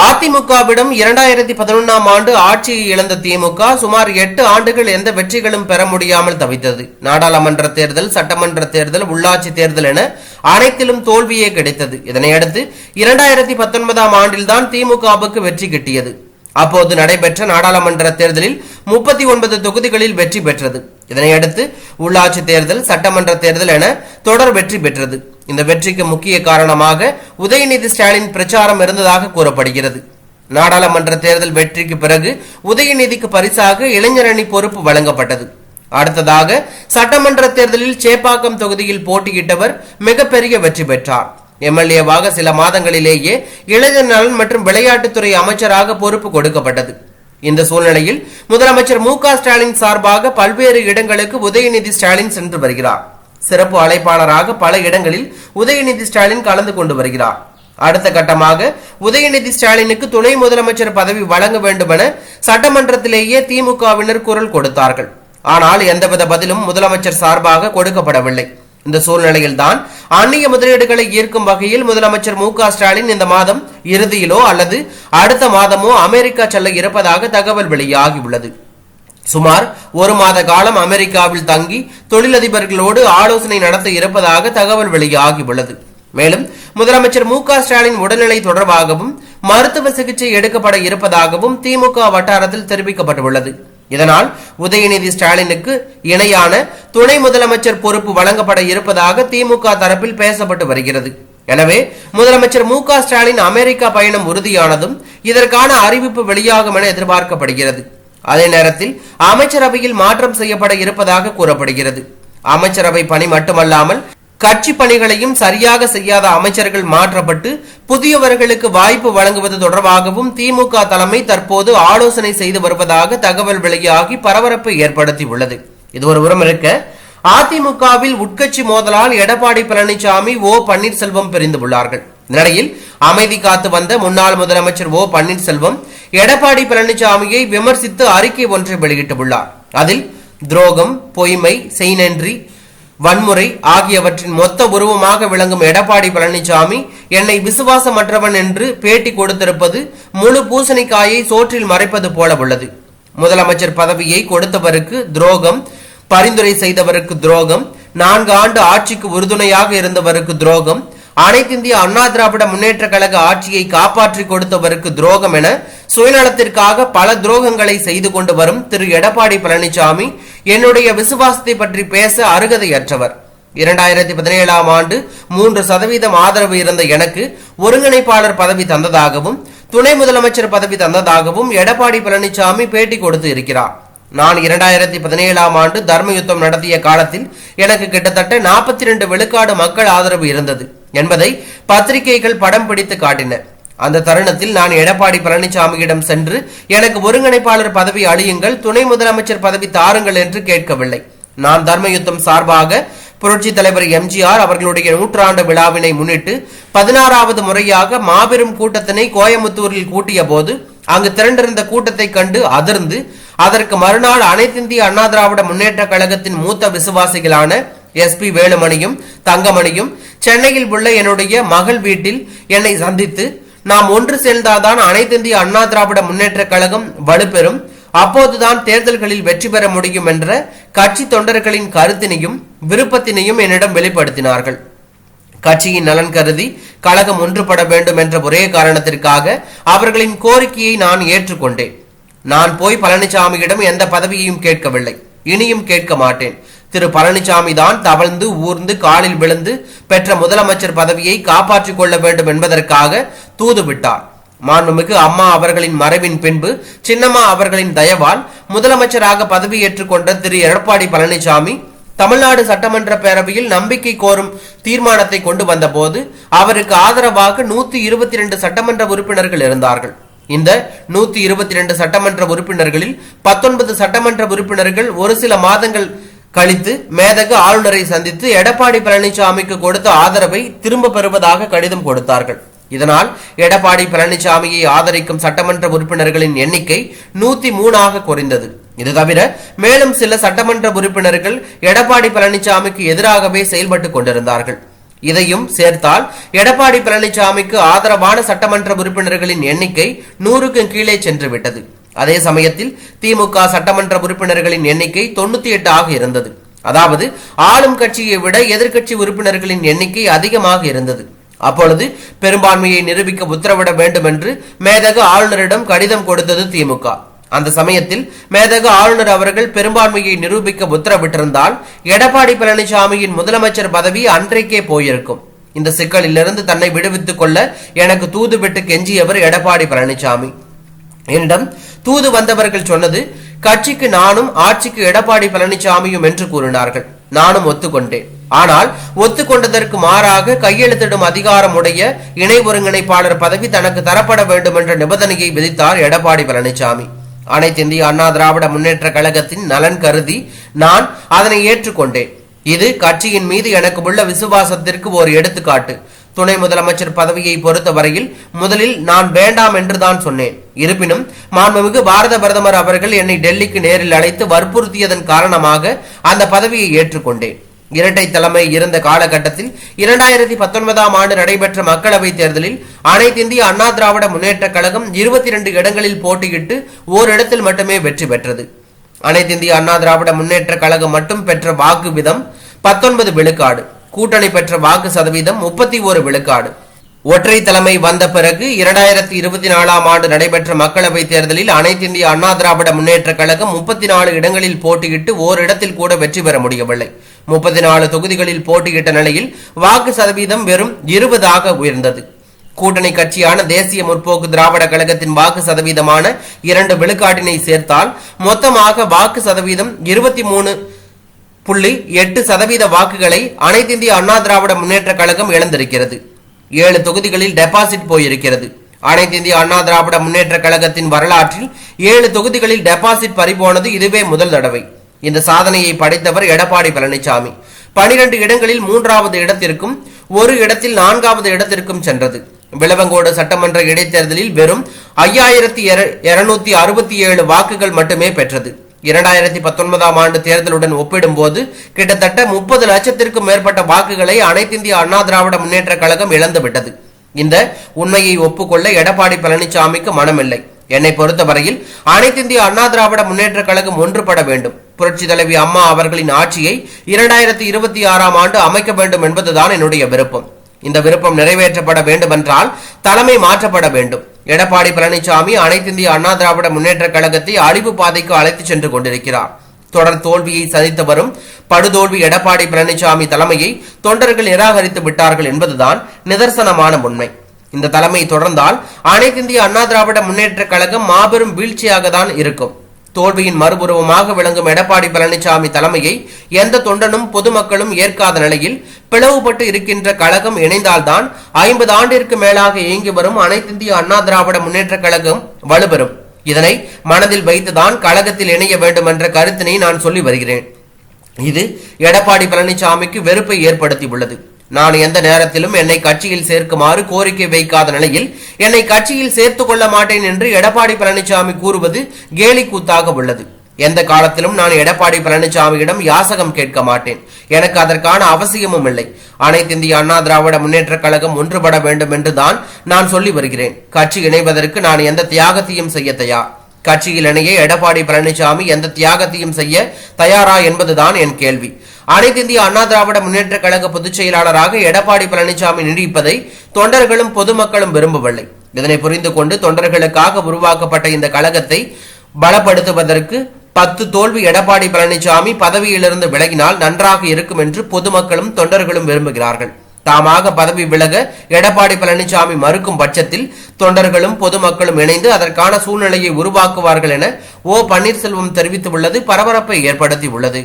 அதிமுகவிடம் இரண்டாயிரத்தி பதினொன்றாம் ஆண்டு ஆட்சியை இழந்த திமுக சுமார் எட்டு ஆண்டுகள் எந்த வெற்றிகளும் பெற முடியாமல் தவித்தது. நாடாளுமன்ற தேர்தல் சட்டமன்ற தேர்தல் உள்ளாட்சி தேர்தல் என அனைத்திலும் தோல்வியே கிடைத்தது. இதனையடுத்து இரண்டாயிரத்தி பத்தொன்பதாம் ஆண்டில்தான் திமுகவுக்கு வெற்றி கிட்டியது. அப்போது நடைபெற்ற நாடாளுமன்ற தேர்தலில் முப்பத்தி ஒன்பது தொகுதிகளில் வெற்றி பெற்றது. இதனையடுத்து உள்ளாட்சி தேர்தல் சட்டமன்ற தேர்தல் என தொடர் வெற்றி பெற்றது. இந்த வெற்றிக்கு முக்கிய காரணமாக உதயநிதி ஸ்டாலின் பிரச்சாரம் இருந்ததாக கூறப்படுகிறது. நாடாளுமன்ற தேர்தல் வெற்றிக்கு பிறகு உதயநிதிக்கு பரிசாக இளைஞரணி பொறுப்பு வழங்கப்பட்டது. அடுத்ததாக சட்டமன்ற தேர்தலில் சேப்பாக்கம் தொகுதியில் போட்டியிட்டவர் மிகப்பெரிய வெற்றி பெற்றார். எம்எல்ஏவாக சில மாதங்களிலேயே இளைஞர் நலன் மற்றும் விளையாட்டுத்துறை அமைச்சராக பொறுப்பு கொடுக்கப்பட்டது. இந்த சூழ்நிலையில் முதலமைச்சர் மு க ஸ்டாலின் சார்பாக பல்வேறு இடங்களுக்கு உதயநிதி ஸ்டாலின் சென்று வருகிறார். சிறப்பு அழைப்பாளராக பல இடங்களில் உதயநிதி ஸ்டாலின் கலந்து கொண்டு வருகிறார். அடுத்த கட்டமாக உதயநிதி ஸ்டாலினுக்கு துணை முதலமைச்சர் பதவி வழங்க வேண்டும் என சட்டமன்றத்திலேயே திமுகவினர் குரல் கொடுத்தார்கள். ஆனால் எந்தவித பதிலும் முதலமைச்சர் சார்பாக கொடுக்கப்படவில்லை. இந்த சூழ்நிலையில் தான் அந்நிய முதலீடுகளை ஈர்க்கும் வகையில் முதலமைச்சர் மு ஸ்டாலின் இந்த மாதம் இறுதியிலோ அல்லது அடுத்த மாதமோ அமெரிக்கா செல்ல இருப்பதாக தகவல் வெளியாகியுள்ளது. சுமார் ஒரு மாத காலம் அமெரிக்காவில் தங்கி தொழிலதிபர்களோடு ஆலோசனை நடத்த இருப்பதாக தகவல் வெளியாகியுள்ளது. மேலும் முதலமைச்சர் மு ஸ்டாலின் உடல்நிலை தொடர்பாகவும் மருத்துவ சிகிச்சை எடுக்கப்பட இருப்பதாகவும் திமுக வட்டாரத்தில் தெரிவிக்கப்பட்டுள்ளது. இதனால் உதயநிதி ஸ்டாலினுக்கு இணையான துணை முதலமைச்சர் பொறுப்பு வழங்கப்பட இருப்பதாக திமுக தரப்பில் பேசப்பட்டு வருகிறது. எனவே முதலமைச்சர் மு ஸ்டாலின் அமெரிக்கா பயணம் உறுதியானதும் இதற்கான அறிவிப்பு வெளியாகும் என எதிர்பார்க்கப்படுகிறது. அதே நேரத்தில் அமைச்சரவையில் மாற்றம் செய்யப்பட இருப்பதாக கூறப்படுகிறது. அமைச்சரவை பணி மட்டுமல்லாமல் கட்சி பணிகளையும் சரியாக செய்யாத அமைச்சர்கள் மாற்றப்பட்டு புதியவர்களுக்கு வாய்ப்பு வழங்குவது தொடர்பாகவும் திமுக தலைமை தற்போது ஆலோசனை செய்து வருவதாக தகவல் வெளியாகி பரபரப்பை ஏற்படுத்தியுள்ளது. இது ஒரு புறம் இருக்க அதிமுகவில் உட்கட்சி மோதலால் எடப்பாடி பழனிசாமி ஓ பன்னீர்செல்வம் பிரிந்து உள்ளார்கள். இந்நிலையில் அமைதி காத்து வந்த முன்னாள் முதலமைச்சர் ஓ பன்னீர்செல்வம் எடப்பாடி பழனிசாமியை விமர்சித்து அறிக்கை ஒன்றை வெளியிட்டுள்ளார். அதில் துரோகம் பொய்மை செய்நன்றி வன்முறை ஆகியவற்றின் மொத்த உருவமாக விளங்கும் எடப்பாடி பழனிசாமி என்னை விசுவாசமற்றவன் என்று பேட்டி கொடுத்திருப்பது முழு பூசணிக்காயை சோற்றில் மறைப்பது போல உள்ளது. முதலமைச்சர் பதவியை கொடுத்தவருக்கு துரோகம் பரிந்துரை செய்தவருக்கு துரோகம் நான்கு ஆண்டு ஆட்சிக்கு உறுதுணையாக இருந்தவருக்கு துரோகம் அனைத்திந்திய அண்ணா திராவிட முன்னேற்ற கழக ஆட்சியை காப்பாற்றி கொடுத்தவருக்கு துரோகம் என சுயநலத்திற்காக பல துரோகங்களை செய்து கொண்டு வரும் திரு எடப்பாடி பழனிசாமி என்னுடைய விசுவாசத்தை பற்றி பேச அருகதையற்றவர். இரண்டாயிரத்தி பதினேழாம் ஆண்டு மூன்று சதவீதம் ஆதரவு இருந்த எனக்கு ஒருங்கிணைப்பாளர் பதவி தந்ததாகவும் துணை முதலமைச்சர் பதவி தந்ததாகவும் எடப்பாடி பழனிசாமி பேட்டி கொடுத்து இருக்கிறார். நான் இரண்டாயிரத்தி பதினேழாம் ஆண்டு தர்ம யுத்தம் நடத்திய காலத்தில் எனக்கு கிட்டத்தட்ட நாற்பத்தி ரெண்டு விழுக்காடு மக்கள் ஆதரவு இருந்தது. என்பதை பத்திரிகைகள் படம் பிடித்து காட்டின. அந்த தருணத்தில் நான் எடப்பாடி பழனிசாமியிடம் சென்று எனக்கு ஒருங்கிணைப்பாளர் பதவி அழியுங்கள் துணை முதலமைச்சர் பதவி தாருங்கள் என்று கேட்கவில்லை. நான் தர்மயுத்தம் சார்பாக புரட்சி தலைவர் எம்ஜிஆர் அவர்களுடைய நூற்றாண்டு விழாவினை முன்னிட்டு பதினாறாவது முறையாக மாபெரும் கூட்டத்தினை கோயம்புத்தூரில் கூட்டிய போது அங்கு திரண்டிருந்த கூட்டத்தை கண்டு அதிர்ந்து அதற்கு மறுநாள் அனைத்திந்திய அண்ணா திராவிட முன்னேற்ற கழகத்தின் மூத்த விசுவாசிகளான எஸ் பி வேலுமணியும் தங்கமணியும் சென்னையில் உள்ள என்னுடைய மகள் வீட்டில் என்னை சந்தித்து நாம் ஒன்று சேர்ந்தால்தான் அனைத்திந்திய அண்ணா திராவிட முன்னேற்ற கழகம் வலுப்பெறும். அப்போதுதான் தேர்தல்களில் வெற்றி பெற முடியும் என்ற கட்சி தொண்டர்களின் கருத்தினையும் விருப்பத்தினையும் என்னிடம் வெளிப்படுத்தினார்கள். கட்சியின் நலன் கருதி கழகம் ஒன்றுபட வேண்டும் என்ற ஒரே காரணத்திற்காக அவர்களின் கோரிக்கையை நான் ஏற்றுக்கொண்டேன். நான் போய் பழனிசாமியிடம் எந்த பதவியையும் கேட்கவில்லை. இனியும் கேட்க மாட்டேன். திரு பழனிசாமி தான் தவழ்ந்து ஊர்ந்து காலில் விழுந்து பெற்ற முதலமைச்சர் பதவியை காப்பாற்றிக் கொள்ள வேண்டும் என்பதற்காக தூது விட்டார். மாண்புமிகு அம்மா அவர்களின் மறைவின் பின்பு சின்னம்மா அவர்களின் தயவால் முதலமைச்சராக பதவியேற்றுக் கொண்ட திரு எடப்பாடி பழனிசாமி தமிழ்நாடு சட்டமன்ற பேரவையில் நம்பிக்கை கோரும் தீர்மானத்தை கொண்டு வந்தபோது அவருக்கு ஆதரவாக நூத்தி இருபத்தி இரண்டு சட்டமன்ற உறுப்பினர்கள் இருந்தார்கள். இந்த நூத்தி இருபத்தி இரண்டு சட்டமன்ற உறுப்பினர்களில் பத்தொன்பது சட்டமன்ற உறுப்பினர்கள் ஒரு சில மாதங்கள் கழித்து மேதகு ஆளுநரை சந்தித்து எடப்பாடி பழனிசாமிக்கு கொடுத்த ஆதரவை திரும்ப பெறுவதாக கடிதம் கொடுத்தார்கள். இதனால் எடப்பாடி பழனிசாமியை ஆதரிக்கும் சட்டமன்ற உறுப்பினர்களின் எண்ணிக்கை நூத்தி மூணாக குறைந்தது. இது தவிர மேலும் சில சட்டமன்ற உறுப்பினர்கள் எடப்பாடி பழனிசாமிக்கு எதிராகவே செயல்பட்டுக் கொண்டிருந்தார்கள். இதையும் சேர்த்தால் எடப்பாடி பழனிசாமிக்கு ஆதரவான சட்டமன்ற உறுப்பினர்களின் எண்ணிக்கை நூறுக்கும் கீழே சென்று விட்டது அதே சமயத்தில் திமுக சட்டமன்ற உறுப்பினர்களின் எண்ணிக்கை தொண்ணூத்தி எட்டு ஆக இருந்தது. அதாவது ஆளும் கட்சியை விட எதிர்க்கட்சி உறுப்பினர்களின் எண்ணிக்கை அதிகமாக இருந்தது. அப்பொழுது பெரும்பான்மையை நிரூபிக்க உத்தரவிட வேண்டும் என்று மேதக ஆளுநரிடம் கடிதம் கொடுத்தது திமுக. அந்த சமயத்தில் மேதக ஆளுநர் அவர்கள் பெரும்பான்மையை நிரூபிக்க உத்தரவிட்டிருந்தால் எடப்பாடி பழனிசாமியின் முதலமைச்சர் பதவி அன்றைக்கே போயிருக்கும். இந்த சிக்கலிலிருந்து தன்னை விடுவித்துக் கொள்ள எனக்கு தூது விட்டு கெஞ்சியவர் எடப்பாடி பழனிசாமி. என்னிடம் தூது வந்தவர்கள் சொன்னது கட்சிக்கு நானும் ஆட்சிக்கு எடப்பாடி பழனிசாமியும் என்று கூறினார்கள். நானும் ஒத்துக்கொண்டேன். ஆனால் ஒத்துக்கொண்டதற்கு மாறாக கையெழுத்திடும் அதிகாரம் உடைய இணை ஒருங்கிணைப்பாளர் பதவி தனக்கு தரப்பட வேண்டும் என்ற நிபந்தனையை விதித்தார் எடப்பாடி பழனிசாமி. அனைத்து இந்திய அண்ணா திராவிட முன்னேற்ற கழகத்தின் நலன் கருதி நான் அதனை ஏற்றுக்கொண்டேன். இது கட்சியின் மீது எனக்கு உள்ள விசுவாசத்திற்கு ஒரு எடுத்துக்காட்டு. துணை முதலமைச்சர் பதவியை பொறுத்தவரையில் முதலில் நான் வேண்டாம் என்றுதான் சொன்னேன். இருப்பினும் மாண்புமிகு பாரத பிரதமர் அவர்கள் என்னை டெல்லிக்கு நேரில் அழைத்து வற்புறுத்தியதன் காரணமாக அந்த பதவியை ஏற்றுக்கொண்டேன். இரட்டை தலைமை இருந்த காலகட்டத்தில் இரண்டாயிரத்தி பத்தொன்பதாம் ஆண்டு நடைபெற்ற மக்களவைத் தேர்தலில் அனைத்து இந்திய அண்ணா திராவிட முன்னேற்ற கழகம் இருபத்தி இரண்டு இடங்களில் போட்டியிட்டு ஓரிடத்தில் மட்டுமே வெற்றி பெற்றது. அனைத்து இந்திய அண்ணா திராவிட முன்னேற்ற கழகம் மட்டும் பெற்ற வாக்கு விதம் பத்தொன்பது விழுக்காடு. கூட்டணி பெற்ற வாக்கு சதவீதம் முப்பத்தி ஒரு விழுக்காடு. ஒற்றை தலைமை வந்த பிறகு இரண்டாயிரத்தி இருபத்தி நாலாம் ஆண்டு நடைபெற்ற மக்களவைத் தேர்தலில் அனைத்து இந்திய அண்ணா திராவிட முன்னேற்ற கழகம் முப்பத்தி நாலு இடங்களில் போட்டியிட்டு ஓரிடத்தில் கூட வெற்றி பெற முடியவில்லை. முப்பத்தி நாலு தொகுதிகளில் போட்டியிட்ட நிலையில் வாக்கு சதவீதம் வெறும் இருபதாக உயர்ந்தது. கூட்டணி கட்சியான தேசிய முற்போக்கு திராவிட கழகத்தின் வாக்கு சதவீதமான இரண்டு விழுக்காட்டினை சேர்த்தால் மொத்தமாக வாக்கு சதவீதம் இருபத்தி மூணு புள்ளி எட்டு சதவீத வாக்குகளை அனைத்திந்திய அண்ணா திராவிட முன்னேற்ற கழகம் இழந்திருக்கிறது. ஏழு தொகுதிகளில் டெபாசிட் போயிருக்கிறது. அனைத்து இந்திய அண்ணா திராவிட முன்னேற்ற கழகத்தின் வரலாற்றில் ஏழு தொகுதிகளில் டெபாசிட் பறிபோனது இதுவே முதல் தடவை. இந்த சாதனையை படைத்தவர் எடப்பாடி பழனிசாமி. பனிரெண்டு இடங்களில் மூன்றாவது இடத்திற்கும் ஒரு இடத்தில் நான்காவது இடத்திற்கும் சென்றது. விளவங்கோடு சட்டமன்ற இடைத்தேர்தலில் வெறும் ஐயாயிரத்தி இருநூத்தி அறுபத்தி ஏழு வாக்குகள் மட்டுமே பெற்றது. இரண்டாயிரத்தி பத்தொன்பதாம் ஆண்டு தேர்தலுடன் ஒப்பிடும்போது கிட்டத்தட்ட முப்பது லட்சத்திற்கும் மேற்பட்ட வாக்குகளை அனைத்திந்திய அண்ணா திராவிட முன்னேற்ற கழகம் இழந்துவிட்டது. இந்த உண்மையை ஒப்புக்கொள்ள எடப்பாடி பழனிசாமிக்கு மனமில்லை. என்னை பொறுத்தவரையில் அனைத்திந்திய அண்ணா திராவிட முன்னேற்ற கழகம் ஒன்றுபட வேண்டும். புரட்சி தலைவி அம்மா அவர்களின் ஆட்சியை இரண்டாயிரத்தி இருபத்தி ஆறாம் ஆண்டு அமைக்க வேண்டும் என்பதுதான் என்னுடைய விருப்பம். இந்த விருப்பம் நிறைவேற்றப்பட வேண்டுமென்றால் தலைமை மாற்றப்பட வேண்டும். எடப்பாடி பழனிசாமி அனைத்திந்திய அண்ணா திராவிட முன்னேற்ற கழகத்தை அழிவு பாதைக்கு அழைத்துச் சென்று கொண்டிருக்கிறார். தொடர் தோல்வியை சந்தித்து வரும் படுதோல்வி எடப்பாடி பழனிசாமி தலைமையை தொண்டர்கள் நிராகரித்து விட்டார்கள் என்பதுதான் நிதர்சனமான உண்மை. இந்த தலைமை தொடர்ந்தால் அனைத்திந்திய அண்ணா திராவிட முன்னேற்ற கழகம் மாபெரும் வீழ்ச்சியாக தான் இருக்கும். தோல்வியின் மறுபுருவமாக விளங்கும் எடப்பாடி பழனிசாமி தலைமையை எந்த தொண்டனும் பொதுமக்களும் ஏற்காத நிலையில் பிளவுபட்டு இருக்கின்ற கழகம் இணைந்தால்தான் ஐம்பது ஆண்டிற்கு மேலாக இயங்கி வரும் அனைத்திந்திய அண்ணா திராவிட முன்னேற்ற கழகம் வலுப்பெறும். இதனை மனதில் வைத்துதான் கழகத்தில் இணைய வேண்டும் என்ற கருத்தினை நான் சொல்லி வருகிறேன். இது எடப்பாடி பழனிசாமிக்கு வெறுப்பை ஏற்படுத்தியுள்ளது. நான் எந்த நேரத்திலும் என்னை கட்சியில் சேர்க்குமாறு கோரிக்கை வைக்காத நிலையில் என்னை கட்சியில் சேர்த்துக் கொள்ள மாட்டேன் என்று எடப்பாடி பழனிசாமி கூறுவது கேலி கூத்தாக உள்ளது. எந்த காலத்திலும் நான் எடப்பாடி பழனிசாமியிடம் யாசகம் கேட்க மாட்டேன். எனக்கு அதற்கான அவசியமும் இல்லை. அனைத்து இந்திய அண்ணா திராவிட முன்னேற்ற கழகம் ஒன்றுபட வேண்டும் என்று தான் நான் சொல்லி வருகிறேன். கட்சி இணைவதற்கு நான் எந்த தியாகத்தையும் செய்ய தயார் கட்சியில் இணைய எடப்பாடி பழனிசாமி எந்த தியாகத்தையும் செய்ய தயாரா என்பதுதான் என் கேள்வி. அனைத்து இந்திய அண்ணா திராவிட முன்னேற்ற கழக பொதுச் செயலாளராக எடப்பாடி பழனிசாமி நீடிப்பதை தொண்டர்களும் பொதுமக்களும் விரும்பவில்லை. இதனை புரிந்து கொண்டு தொண்டர்களுக்காக உருவாக்கப்பட்ட இந்த கழகத்தை பலப்படுத்துவதற்கு பத்து தோல்வி எடப்பாடி பழனிசாமி பதவியிலிருந்து விலகினால் நன்றாக இருக்கும் என்று பொதுமக்களும் தொண்டர்களும் விரும்புகிறார்கள். தாமாக பதவி விலக எடப்பாடி பழனிசாமி மறுக்கும் பட்சத்தில் தொண்டர்களும் பொதுமக்களும் இணைந்து அதற்கான சூழ்நிலையை உருவாக்குவார்கள் என ஓ பன்னீர்செல்வம் தெரிவித்துள்ளது பரபரப்பை ஏற்படுத்தியுள்ளது.